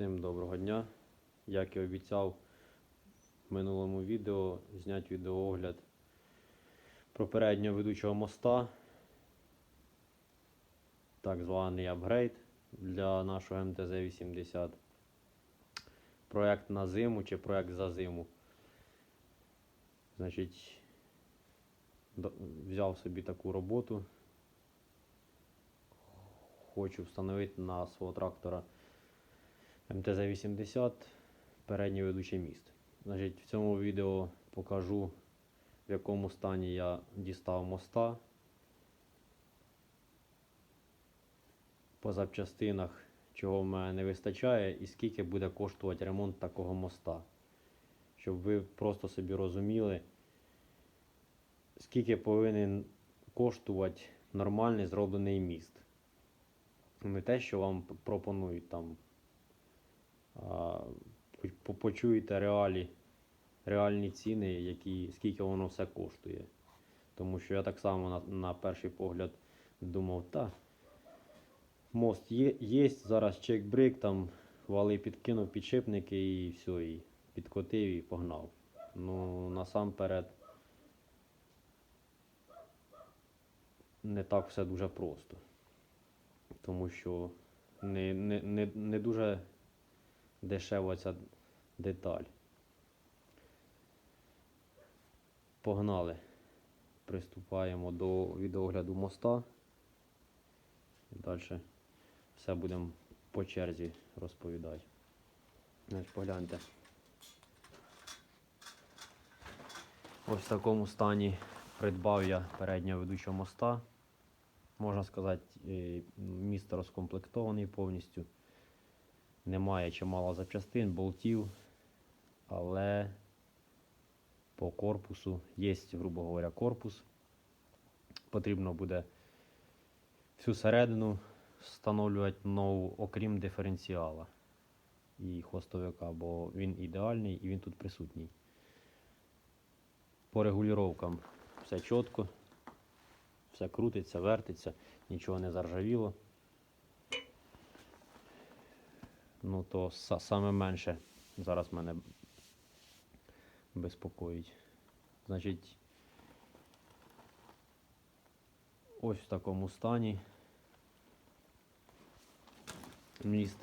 Всім доброго дня. Як і обіцяв в минулому відео, зняти відеоогляд про переднього ведучого моста. Так званий апгрейд для нашого МТЗ-80. Проект на зиму чи проект за зиму. Значить, взяв собі таку роботу. Хочу встановити на свого трактора МТЗ-80 передній ведучий міст. Значить, в цьому відео покажу, в якому стані я дістав моста. По запчастинах, чого в мене не вистачає, і скільки буде коштувати ремонт такого моста. Щоб ви просто собі розуміли, скільки повинен коштувати нормальний зроблений міст. Не те, що вам пропонують там почуєте реалі, реальні ціни, які, скільки воно все коштує. Тому що я так само на, на перший погляд думав, та мост є, є зараз чек-брик, там вали підкинув підшипники і все, і підкотив і погнав. Ну, насамперед, не так все дуже просто. Тому що не, не, не, не дуже дешева ця деталь. Погнали. Приступаємо до відеогляду моста. Далі все будемо по черзі розповідати. Значить, погляньте. Ось в такому стані придбав я переднього ведучого моста. Можна сказати, е, місто розкомплектований повністю немає чимало запчастин, болтів, але по корпусу є, грубо говоря, корпус. Потрібно буде всю середину встановлювати нову, окрім диференціала і хвостовика, бо він ідеальний і він тут присутній. По регулюванням все чітко, все крутиться, вертиться, нічого не заржавіло. Ну, то са- саме менше зараз мене безпокоїть. Значить, ось в такому стані міст.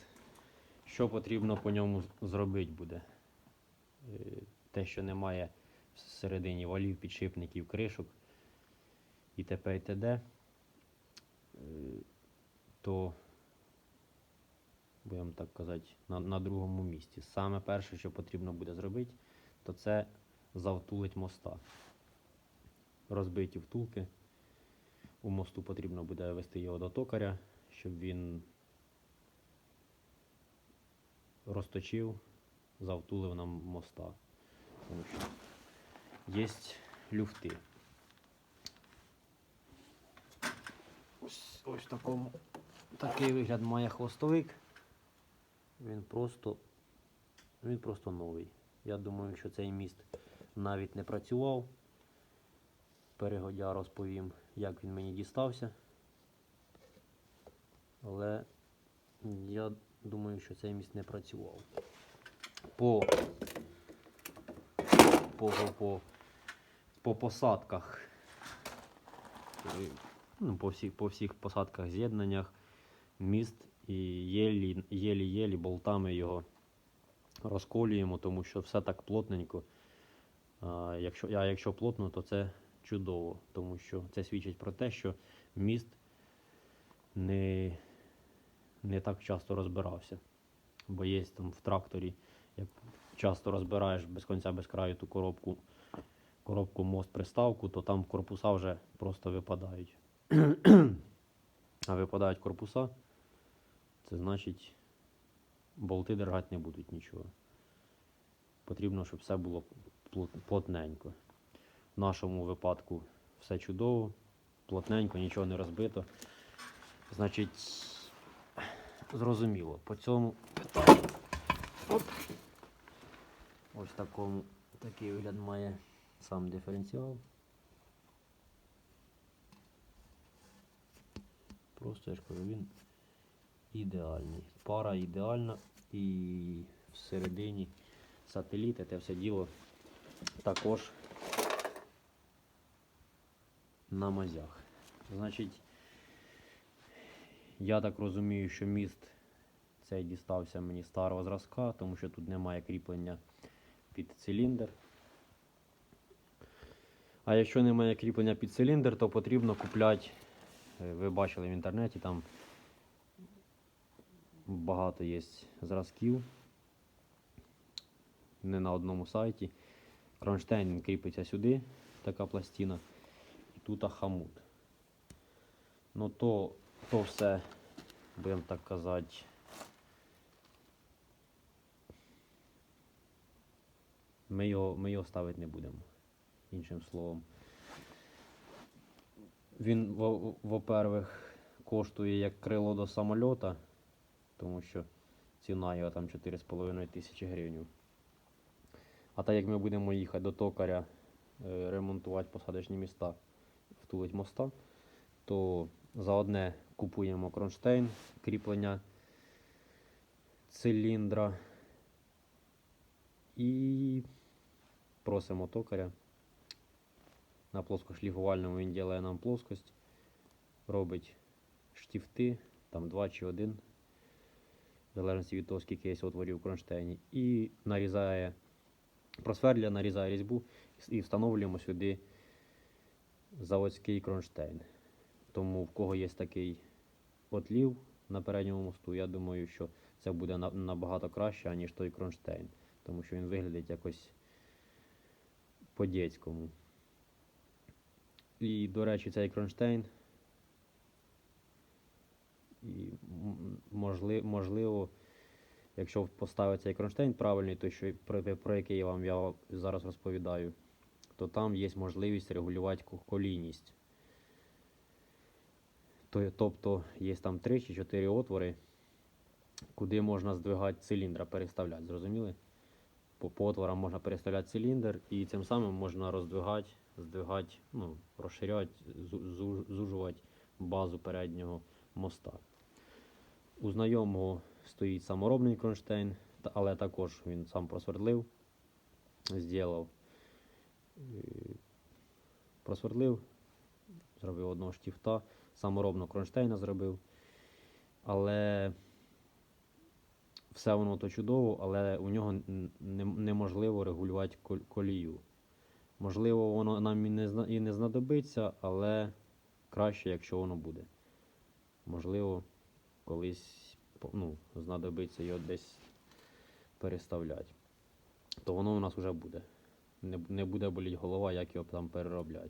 Що потрібно по ньому зробити буде? Е, Те, що немає всередині валів, підшипників, кришок і т.п. і т.д., е, то будемо так казати, на, на другому місці. Саме перше, що потрібно буде зробити, то це завтулить моста. Розбиті втулки. У мосту потрібно буде вести його до токаря, щоб він розточив, завтулив нам моста. Тому що є люфти. Ось, ось такому такий вигляд має хвостовик. Він просто, він просто новий. Я думаю, що цей міст навіть не працював. Перегодя розповім, як він мені дістався. Але я думаю, що цей міст не працював. По, по, по, по, по посадках. Ну, по, всіх, по всіх посадках з'єднаннях міст і єлі, єлі-єлі болтами його розколюємо, тому що все так плотненько. А якщо, а якщо плотно, то це чудово, тому що це свідчить про те, що міст не, не так часто розбирався. Бо є там в тракторі, як часто розбираєш без кінця без краю ту коробку, коробку мост приставку, то там корпуса вже просто випадають. а випадають корпуса, це значить болти дергати не будуть нічого. Потрібно, щоб все було плотненько. В нашому випадку все чудово, плотненько, нічого не розбито. Значить, зрозуміло, по цьому питанню. Ось такому такий вигляд має сам диференціал. Просто я ж кажу, він ідеальний. Пара ідеальна і всередині сателіти, те все діло також на мазях. Значить, я так розумію, що міст цей дістався мені старого зразка, тому що тут немає кріплення під циліндр. А якщо немає кріплення під циліндр, то потрібно купляти, е, ви бачили в інтернеті, там багато є зразків. Не на одному сайті. Кронштейн кріпиться сюди, така пластина, і тут хамут. Ну то, то все, будемо так казати. Ми його, ми його ставити не будемо, іншим словом. Він, во- во-первых, коштує як крило до самольота, тому що ціна його там 4,5 тисячі гривень. А так як ми будемо їхати до токаря е, ремонтувати посадочні міста, втулить моста, то за одне купуємо кронштейн, кріплення циліндра і просимо токаря. На плоскошліфувальному він ділає нам плоскость, робить штифти, там два чи один, в залежності від того, скільки є отворів в кронштейні, і нарізає, просвердлює, нарізає різьбу і встановлюємо сюди заводський кронштейн. Тому в кого є такий отлів на передньому мосту, я думаю, що це буде набагато краще, аніж той кронштейн, тому що він виглядить якось по-дєцькому. І, до речі, цей кронштейн. Можливо, якщо поставити цей кронштейн правильний, той, що про, про який я вам я зараз розповідаю, то там є можливість регулювати колійність. То- Тобто є там 3 чи 4 отвори, куди можна здвигати циліндра, переставляти, зрозуміли? По, по отворам можна переставляти циліндр і цим самим можна роздвигати, здвигати, ну, розширяти, зу- зу- зужувати базу переднього моста. У знайомого стоїть саморобний кронштейн, але також він сам просвердлив, зробив, е, просвердлив, зробив одного штифта, саморобно кронштейна зробив. Але все воно то чудово, але у нього неможливо регулювати колію. Можливо, воно нам і не знадобиться, але краще, якщо воно буде. Можливо, колись ну, знадобиться його десь переставляти. То воно у нас вже буде. Не, не буде боліти голова, як його там переробляти.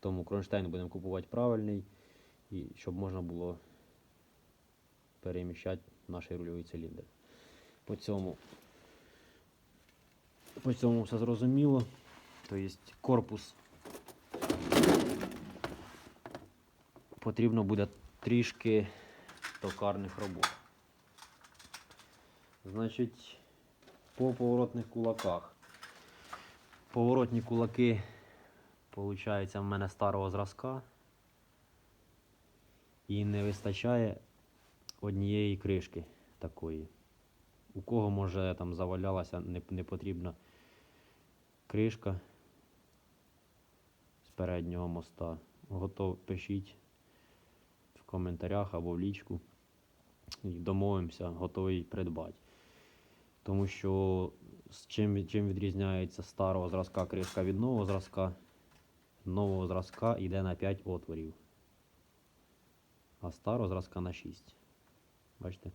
Тому кронштейн будемо купувати правильний, і щоб можна було переміщати наш рульовий циліндр. По цьому, по цьому все зрозуміло. Тобто корпус потрібно буде трішки токарних робот. Значить, по поворотних кулаках. Поворотні кулаки, виходить, в мене старого зразка. І не вистачає однієї кришки такої. У кого може там завалялася не- непотрібна кришка з переднього моста. Готов пишіть в коментарях або в лічку. І домовимося, готовий придбати. Тому що з чим, чим відрізняється старого зразка кришка від нового зразка, нового зразка йде на 5 отворів, а старого зразка на 6. Бачите?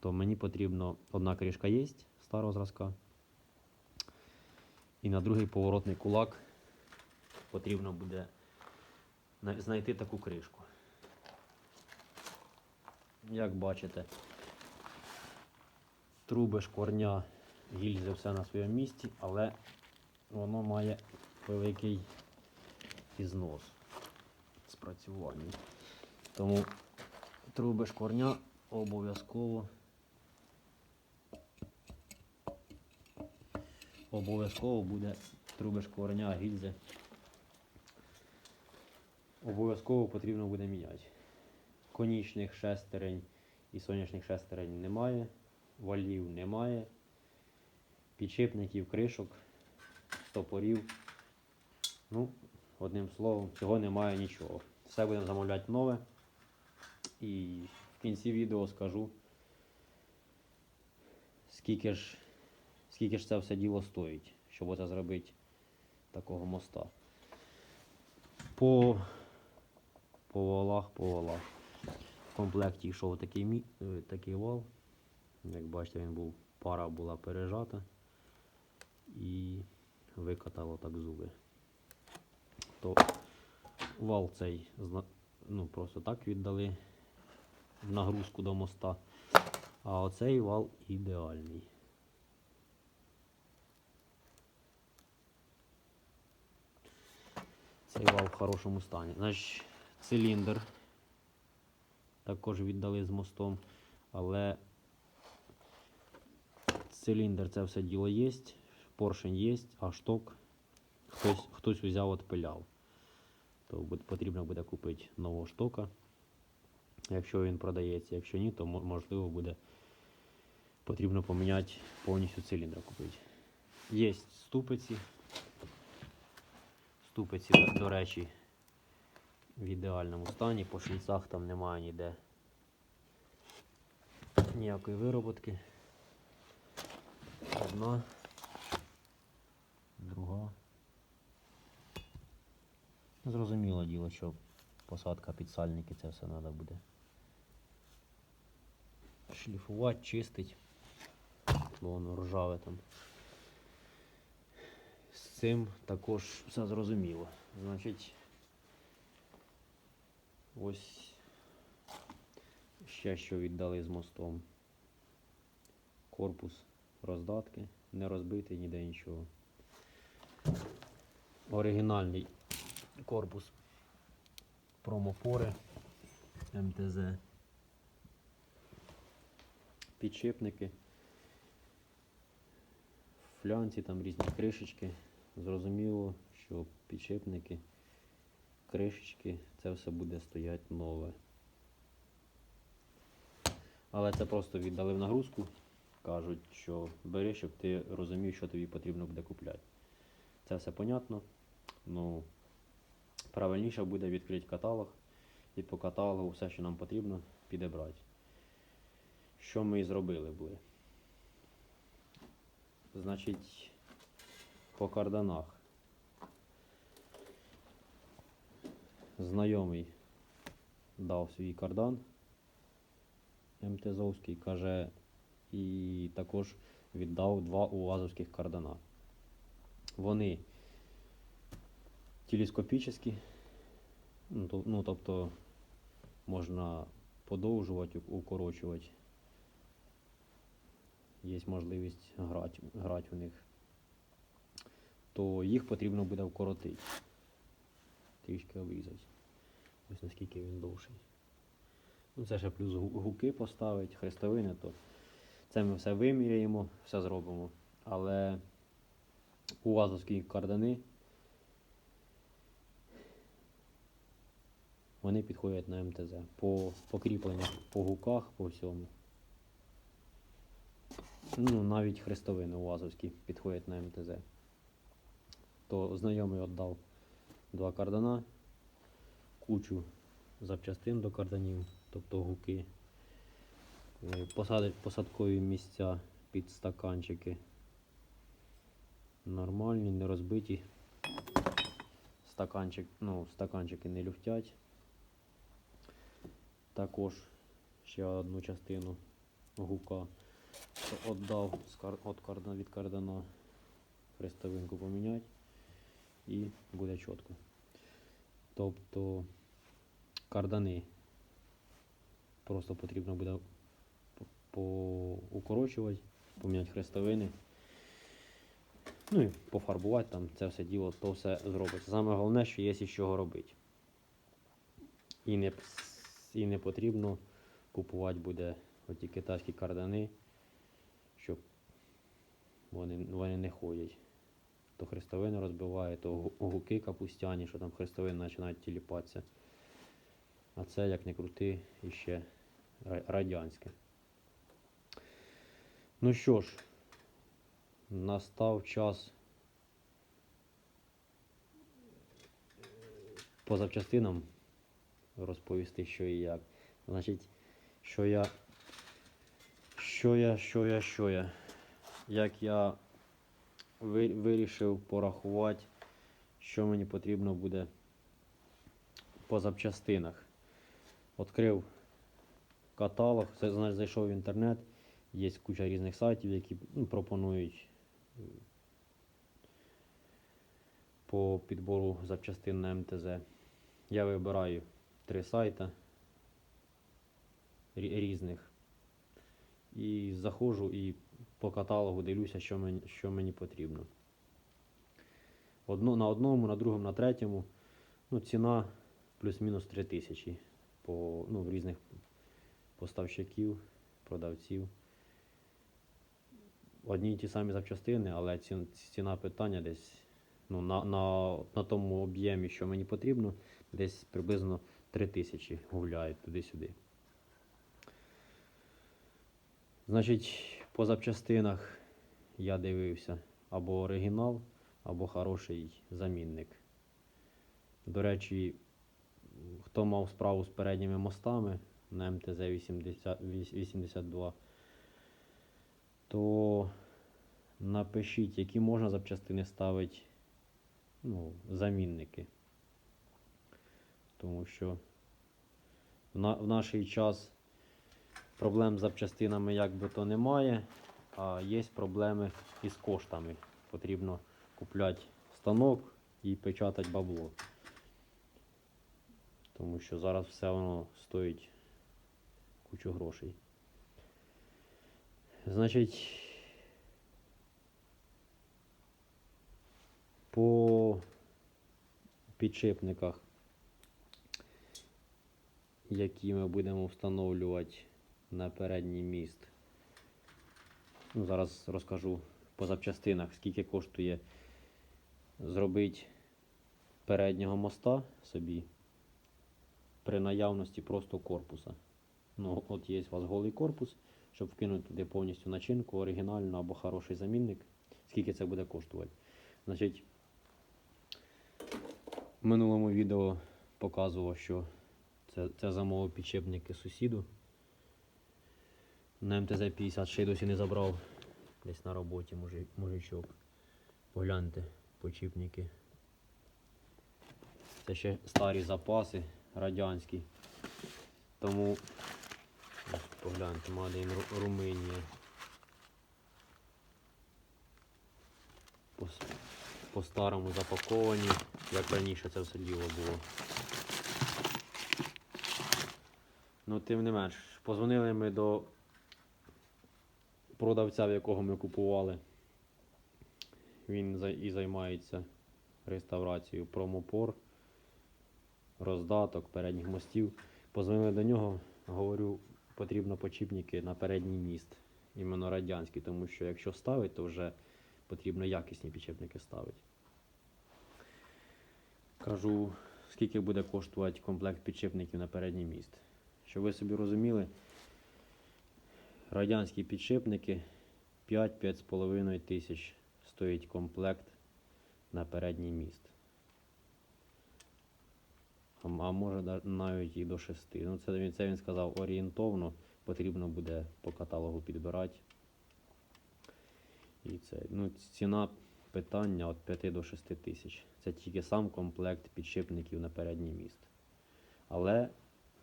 То мені потрібно одна кришка є старого зразка. І на другий поворотний кулак потрібно буде знайти таку кришку. Як бачите, труби, шкорня, гільзи все на своєму місці, але воно має великий ізнос спрацювання. Тому труби шкорня обов'язково обов'язково буде труби шкорня, гільзи. Обов'язково потрібно буде міняти. Конічних шестерень і сонячних шестерень немає, валів немає, підшипників, кришок, стопорів. Ну, одним словом, цього немає нічого. Все будемо замовляти нове. І в кінці відео скажу, скільки ж, скільки ж це все діло стоїть, щоб оце зробити такого моста. По, по валах, по валах. Комплекті йшов такий, мі, е, такий вал. Як бачите, він був, пара була пережата і викатало так зуби. То вал цей ну, просто так віддали нагрузку до моста. А оцей вал ідеальний. Цей вал в хорошому стані. Значить, циліндр також віддали з мостом, але циліндр це все діло є, поршень є, а шток хтось, хтось взяв отпиляв. То потрібно буде купити нового штока. Якщо він продається, якщо ні, то можливо буде потрібно поміняти повністю циліндр купити. Є ступиці. Ступиці, до- речі, в ідеальному стані. По шліцах там немає ніде ніякої вироботки. Одна, друга. Зрозуміло діло, що посадка під сальники це все треба буде. Шліфувати, чистить, воно ржаве там. З цим також все зрозуміло. Значить, ось ще що віддали з мостом. Корпус роздатки, не розбитий ніде нічого. Оригінальний корпус промофори МТЗ. Підшипники. Флянці, там різні кришечки. Зрозуміло, що підшипники, кришечки, це все буде стояти нове. Але це просто віддали в нагрузку. Кажуть, що бери, щоб ти розумів, що тобі потрібно буде купляти. Це все понятно. Ну, правильніше буде відкрити каталог і по каталогу все, що нам потрібно, підібрати. Що ми і зробили були. Значить, по карданах. Знайомий дав свій кардан МТЗовський, каже, і також віддав два УАЗовських кардана. Вони телескопічні, ну, ну тобто можна подовжувати, укорочувати. Є можливість грати, грати у них. То їх потрібно буде вкоротити. Трішки обрізати. Ось наскільки він довший. Ну, це ще плюс гуки поставить, хрестовини, то це ми все виміряємо, все зробимо. Але УАЗовські кардани вони підходять на МТЗ. По покріпленнях, по гуках, по всьому. Ну, навіть хрестовини УАЗовські підходять на МТЗ. То знайомий віддав два кардана, кучу запчастин до карданів, тобто гуки, е, посадкові місця під стаканчики. Нормальні, не розбиті. Стаканчик, ну, стаканчики не люфтять. Також ще одну частину гука віддав від кардана хрестовинку поміняти і буде чітко. Тобто кардани просто потрібно буде поукорочувати, поміняти хрестовини. Ну і пофарбувати там це все діло, то все зробиться. Саме головне, що є з чого робити. І не, і не потрібно купувати буде оті китайські кардани, щоб вони, вони не ходять. То хрестовини розбиває, то гуки капустяні, що там хрестовини починають тіліпатися. А це як не крути, іще радянське. Ну що ж, настав час по запчастинам розповісти, що і як. Значить, що я. Що я, що я, що я. Як я вирішив порахувати, що мені потрібно буде по запчастинах. Відкрив каталог, зайшов в інтернет, є куча різних сайтів, які ну, пропонують е, по підбору запчастин на МТЗ. Я вибираю три сайти різних. І заходжу і по каталогу дивлюся, що мені, що мені потрібно. Одно, на одному, на другому, на третьому. Ну, ціна плюс-мінус 3 тисячі по, ну, в різних поставщиків, продавців. Одні й ті самі запчастини, але ці- ціна питання десь ну, на, на, на тому об'ємі, що мені потрібно, десь приблизно 3 тисячі гуляють туди-сюди. Значить, по запчастинах я дивився або оригінал, або хороший замінник. До речі, хто мав справу з передніми мостами на МТЗ-82, то напишіть, які можна запчастини ставити ну, замінники. Тому що в, на, в наш час проблем з запчастинами як би то немає, а є проблеми із коштами. Потрібно купляти станок і печатати бабло. Тому що зараз все воно стоїть кучу грошей. Значить, по підшипниках, які ми будемо встановлювати на передній міст. Ну, зараз розкажу по запчастинах, скільки коштує зробити переднього моста собі при наявності просто корпуса. Ну, от є у вас голий корпус, щоб вкинути туди повністю начинку, оригінальну або хороший замінник. Скільки це буде коштувати? Значить, в минулому відео показував, що це, це замовив підшипники сусіду. На МТЗ 50 ще й досі не забрав. Десь на роботі мужи- мужичок. Погляньте, почіпники. Це ще старі запаси радянські. Тому погляньте, in Румунія. По, по старому запаковані, як раніше це все діло було. Ну, тим не менш, позвонили ми до продавця, в якого ми купували. Він і займається реставрацією промопор, роздаток, передніх мостів. Позвонили до нього, говорю, потрібно почіпники на передній міст, іменно радянський, тому що якщо ставити, то вже потрібно якісні підшипники ставити. Кажу, скільки буде коштувати комплект підшипників на передній міст. Щоб ви собі розуміли, радянські підшипники 5-5,5 тисяч стоїть комплект на передній міст. А, може навіть і до 6. Ну, це, він- це він сказав орієнтовно, потрібно буде по каталогу підбирати. І це, ну, ціна питання від 5 до 6 тисяч. Це тільки сам комплект підшипників на передній міст. Але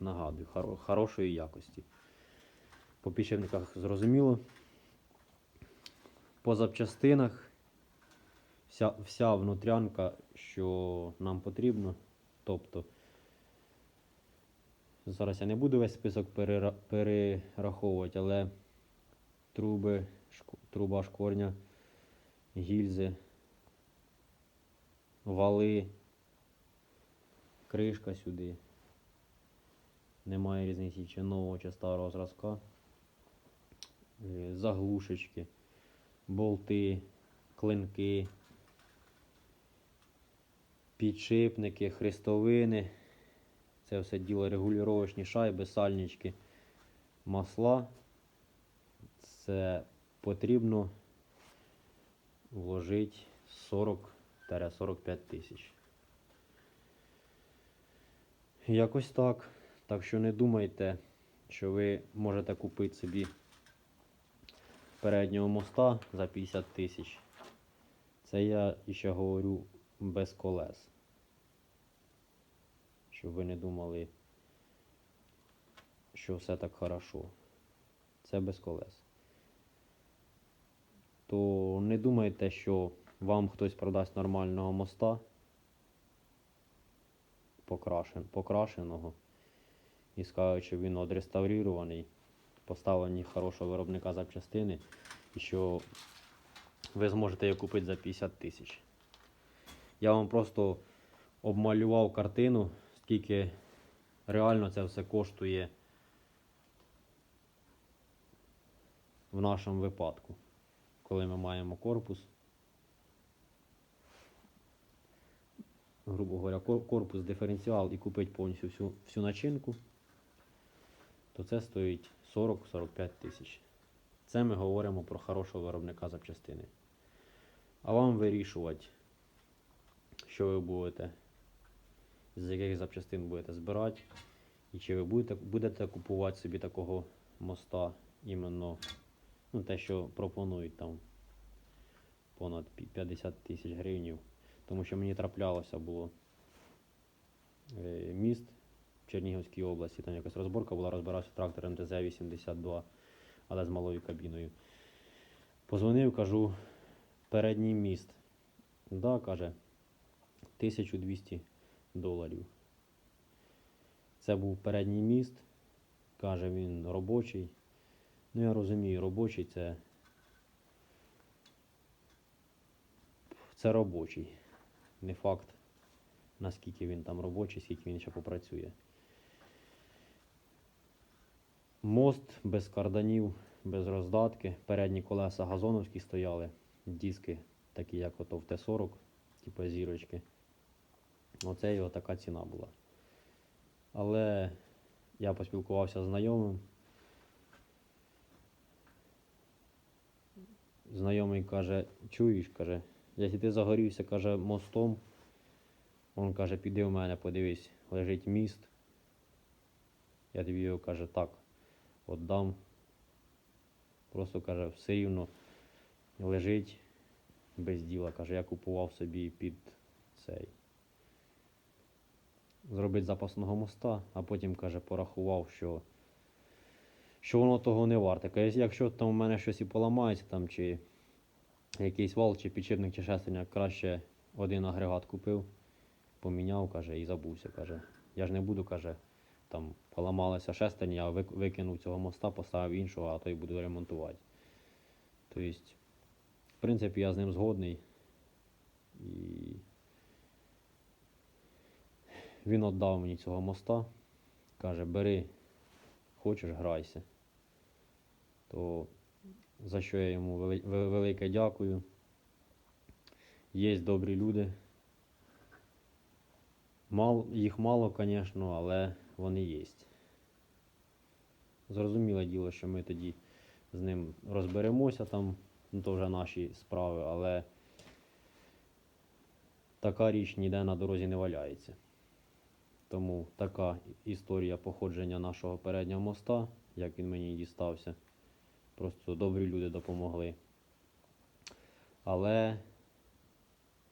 нагадую, хоро- хорошої якості. По підшипниках зрозуміло. По запчастинах вся, вся внутрянка, що нам потрібно. Тобто, зараз я не буду весь список перера- перераховувати, але труби, шк- труба шкорня, гільзи, вали, кришка сюди. Немає різниці чи нового чи старого зразка. Е, Заглушечки, болти, клинки, підшипники, хрестовини. Це все діло регулювачні шайби, сальнички. масла, це потрібно вложити 40-45 тисяч. Якось так. Так що не думайте, що ви можете купити собі переднього моста за 50 тисяч. Це я ще говорю без колес. Щоб ви не думали, що все так хорошо. Це без колес. То не думайте, що вам хтось продасть нормального моста покрашен, покрашеного і скаже, що він одреставрірований, поставлені хорошого виробника запчастини, і що ви зможете його купити за 50 тисяч. Я вам просто обмалював картину, скільки реально це все коштує в нашому випадку, коли ми маємо корпус. грубо говоря, корпус, диференціал і купити повністю всю, всю начинку, то це стоїть 40-45 тисяч. Це ми говоримо про хорошого виробника запчастини. А вам вирішувати, що ви будете, з яких запчастин будете збирати, і чи ви будете, будете купувати собі такого моста іменно ну, те, що пропонують там понад 50 тисяч гривень. Тому що мені траплялося було е, міст в Чернігівській області, там якась розборка була, розбирався трактор МТЗ-82, але з малою кабіною. Позвонив, кажу, передній міст. Да, каже, 1200 доларів. Це був передній міст, каже він робочий. Ну я розумію, робочий це. Це робочий. Не факт, наскільки він там робочий, скільки він ще попрацює. Мост без карданів, без роздатки. Передні колеса газоновські стояли, диски, такі як ото в Т-40, типу зірочки. Оце його така ціна була. Але я поспілкувався з знайомим. Знайомий каже, чуєш, каже, якщо ти загорівся, каже, мостом, він каже, піди в мене, подивись, лежить міст. Я тобі його каже, так, віддам. Просто каже, все рівно лежить без діла. Каже, я купував собі під цей. Зробити запасного моста, а потім, каже, порахував, що, що воно того не варте. Каже, якщо там у мене щось і поламається, там, чи якийсь вал, чи підшипник, чи шестерня, краще один агрегат купив, поміняв, каже, і забувся. каже. Я ж не буду, каже, там поламалася шестерня, я викинув цього моста, поставив іншого, а той буду ремонтувати. Тобто, в принципі, я з ним згодний. І він віддав мені цього моста. Каже, бери, хочеш, грайся. То за що я йому велике дякую. Є добрі люди. Мал, їх мало, звісно, але вони є. Зрозуміле діло, що ми тоді з ним розберемося там, ну то вже наші справи, але така річ ніде на дорозі не валяється. Тому така історія походження нашого переднього моста, як він мені дістався. Просто добрі люди допомогли. Але,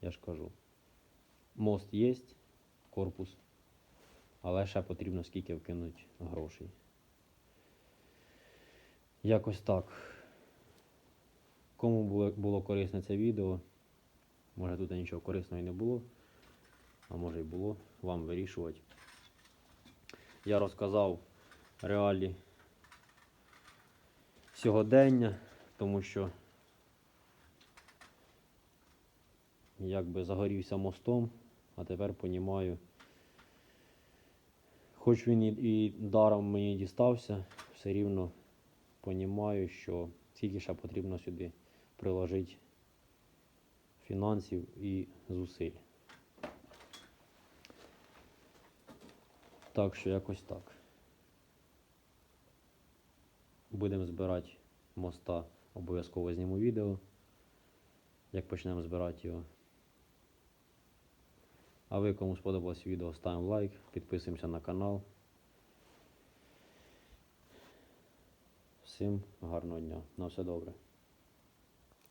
я ж кажу, мост є, корпус, але ще потрібно скільки вкинути грошей. Якось так. Кому було, було корисне це відео, може тут нічого корисного і не було, а може і було, вам вирішувати. Я розказав реалі сьогодення, тому що якби загорівся мостом, а тепер понімаю. Хоч він і, і даром мені дістався, все рівно понімаю, що скільки ще потрібно сюди приложити фінансів і зусиль. Так що якось так. будемо збирати моста, обов'язково зніму відео, як почнемо збирати його. А ви, кому сподобалось відео, ставимо лайк, підписуємося на канал. Всім гарного дня. На все добре.